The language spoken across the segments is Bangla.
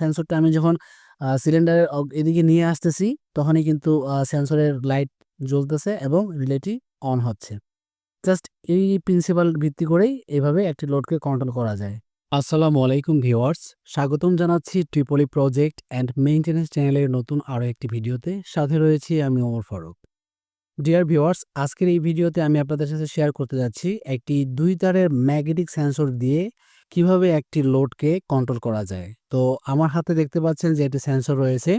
সেন্সরটা আমি যখন সিলিন্ডারের এদিকে নিয়ে আসতেছি, তখনই কিন্তু সেন্সরের লাইট জ্বলতেছে এবং রিলেটি অন হচ্ছে। জাস্ট এই প্রিন্সিপাল ভিত্তি করেই এভাবে একটি লোডকে কন্ট্রোল করা যায়। আসসালামু আলাইকুম ভিউয়ার্স স্বাগতম জানাচ্ছি ট্রিপলি প্রজেক্ট অ্যান্ড মেইনটেন্যান্স চ্যানেলের নতুন আরও একটি ভিডিওতে। সাথে রয়েছি আমি ওমর ফারুক। ডিয়ার ভিউয়ার্স আজকের এই ভিডিওতে আমি আপনাদের সাথে শেয়ার করতে যাচ্ছি একটি দুই তারের ম্যাগনেটিক সেন্সর দিয়ে কীভাবে একটি লোডকে কন্ট্রোল করা যায়? তো আমার হাতে দেখতে পাচ্ছেন যে, একটি সেন্সর রয়েছে।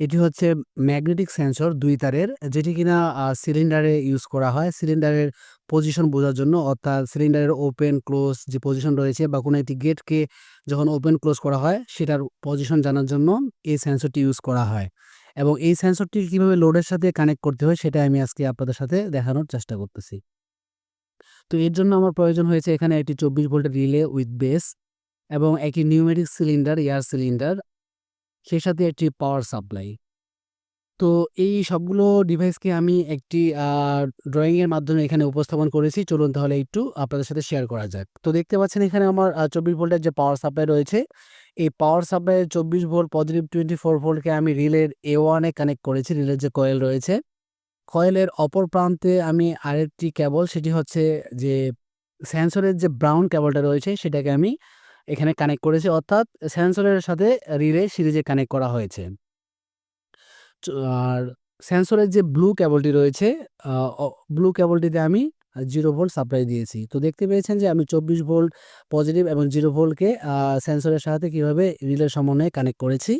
এটি হচ্ছে ম্যাগনেটিক সেন্সর দুই তারের, যেটি কিনা সিলিন্ডারে ইউজ করা হয়। সিলিন্ডারের পজিশন বোঝার জন্য, অর্থাৎ সিলিন্ডারের ওপেন, ক্লোজ যে পজিশন রয়েছে বা কোনো একটি গেটকে যখন ওপেন, ক্লোজ করা হয়, সেটার পজিশন জানার জন্য এই সেন্সরটি ইউজ করা হয়। এবং এই সেন্সরটি কীভাবে লোডের সাথে কানেক্ট করতে হয় সেটা আমি আজকে আপনাদের সাথে দেখানোর চেষ্টা করতেছি। তো এর জন্য আমার প্রয়োজন হয়েছে এখানে একটি চব্বিশ ভোল্টের রিলে উইথ বেস এবং একটি নিউমেরিক সিলিন্ডার, এয়ার সিলিন্ডার, সেই সাথে একটি পাওয়ার সাপ্লাই। তো এই সবগুলো ডিভাইসকে আমি একটি ড্রয়িংয়ের মাধ্যমে এখানে উপস্থাপন করেছি। চলুন তাহলে একটু আপনাদের সাথে শেয়ার করা যাক। তো দেখতে পাচ্ছেন এখানে আমার চব্বিশ ভোল্টের যে পাওয়ার সাপ্লাই রয়েছে, এই পাওয়ার সাপ্লাই চব্বিশ ভোল্ট, পজিটিভ টোয়েন্টি ফোর ভোল্টকে আমি রিলের এ ওয়ানে কানেক্ট করেছি। রিলের যে কয়েল রয়েছে কয়েলের অপর প্রান্তে আমি আরেকটি কেবল, সেটি হচ্ছে যে সেন্সরের যে ব্রাউন কেবলটা রয়েছে, সেটাকে আমি এখানে কানেক্ট করেছি। অর্থাৎ সেন্সরের সাথে রিলে সিরিজে কানেক্ট করা হয়েছে। আর সেন্সরের যে ব্লু কেবলটি রয়েছে ব্লু কেবলটিতে আমি জিরো ভোল্ট সাপ্লাই দিয়েছি। তো দেখতে পেয়েছেন যে আমি চব্বিশ ভোল্ট পজিটিভ এবং জিরো ভোল্টকে সেন্সরের সাথে কীভাবে রিলের সমন্বয়ে কানেক্ট করেছি।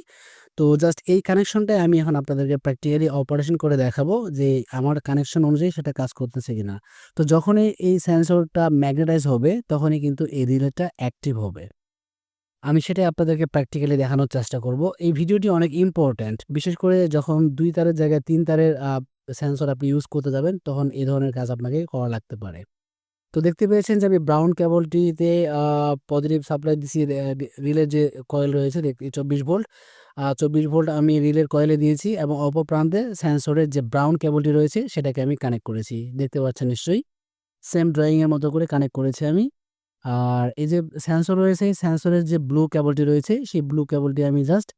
তো জাস্ট এই কানেকশনটাই আমি এখন আপনাদেরকে প্র্যাকটিক্যালি অপারেশন করে দেখাবো যে আমার কানেকশন অনুযায়ী সেটা কাজ করতেছে কিনা। তো যখনই এই সেন্সরটা ম্যাগনেটাইজ হবে, তখনই কিন্তু এই রিলেটা অ্যাক্টিভ হবে। আমি সেটাই আপনাদেরকে প্র্যাকটিক্যালি দেখানোর চেষ্টা করব। এই ভিডিওটি অনেক ইম্পর্ট্যান্ট বিশেষ করে যখন দুই তারের জায়গায় তিন তারের সেন্সর আপনি ইউজ করতে যাবেন, তখন এই ধরনের কাজ আপনাকে করা লাগতে পারে। তো দেখতে পেয়েছেন যে আমি ব্রাউন কেবলটিতে পজিটিভ সাপ্লাই দিছি রিলের যে কয়েল রয়েছে চব্বিশ ভোল্ট চব্বিশ ভোল্ট আমি রিলের কয়েলে দিয়েছি এবং অপর প্রান্তে সেন্সরের যে ব্রাউন কেবলটি রয়েছে সেটাকে আমি কানেক্ট করেছি। দেখতে পাচ্ছেন নিশ্চয়ই? সেম ড্রয়িংয়ের মতো করে কানেক্ট করেছি আমি। আর এই যে সেন্সর রয়েছে সেন্সরের যে ব্লু কেবলটি রয়েছে, সেই ব্লু কেবলটি আমি জাস্ট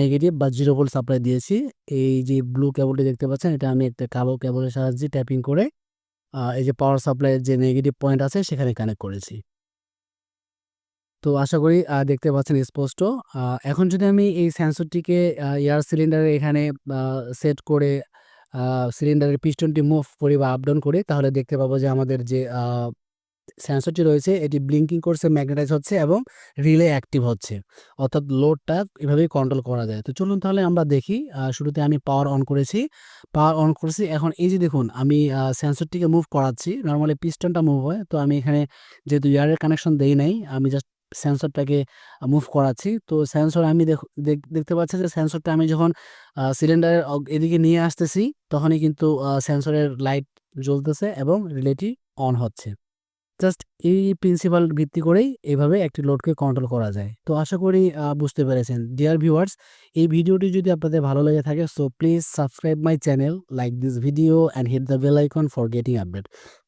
নেগেটিভ বা জিরো ভোল্ট সাপ্লাই দিয়েছি। এই যে ব্লু কেবলটি দেখতে পাচ্ছেন, এটা আমি একটা কালো কেবলের সাহায্যে ট্যাপিং করে এই যে পাওয়ার সাপ্লাইয়ের যে নেগেটিভ পয়েন্ট আছে সেখানে কানেক্ট করেছি। তো আশা করি দেখতে পাচ্ছেন স্পষ্ট। এখন যদি আমি এই সেন্সরটিকে এয়ার সিলিন্ডারে এখানে সেট করে সিলিন্ডারের পিস্টনটি মুভ করি বা আপ ডাউন করি, তাহলে দেখতে পাবো যে আমাদের যে সেন্সরটি রয়েছে, এটি ব্লিঙ্কিং করছে ম্যাগনেটাইজ হচ্ছে এবং রিলে অ্যাক্টিভ হচ্ছে। অর্থাৎ লোডটা এভাবেই কন্ট্রোল করা যায়। তো চলুন তাহলে আমরা দেখি শুরুতে আমি পাওয়ার অন করেছি। পাওয়ার অন করেছি, এখন এই যে দেখুন, আমি সেন্সরটিকে মুভ করাচ্ছি। নর্মালি পিস্টনটা মুভ হয়, তো আমি এখানে যেহেতু ইয়ারের কানেকশন দেই নাই, আমি জাস্ট সেন্সরটাকে মুভ করাচ্ছি। তো সেন্সর আমি দেখতে পাচ্ছি যে সেন্সরটা আমি যখন সিলিন্ডারের এদিকে নিয়ে আসতেছি, তখনই কিন্তু সেন্সরের লাইট জ্বলতেছে এবং রিলেটি অন হচ্ছে। জাস্ট এই প্রিন্সিপাল ভিত্তি করেই এভাবে একটি লোডকে কন্ট্রোল করা যায়। তো আশা করি বুঝতে পেরেছেন। ডিয়ার ভিউয়ার্স এই ভিডিওটি যদি আপনাদের ভালো লেগে থাকে so please subscribe my channel like this video and hit the bell icon for getting update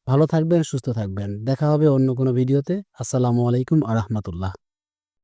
ভালো থাকবেন সুস্থ থাকবেন। দেখা হবে অন্য কোনো ভিডিওতে। আসসালামু আলাইকুম আ রহমতুল্লাহ।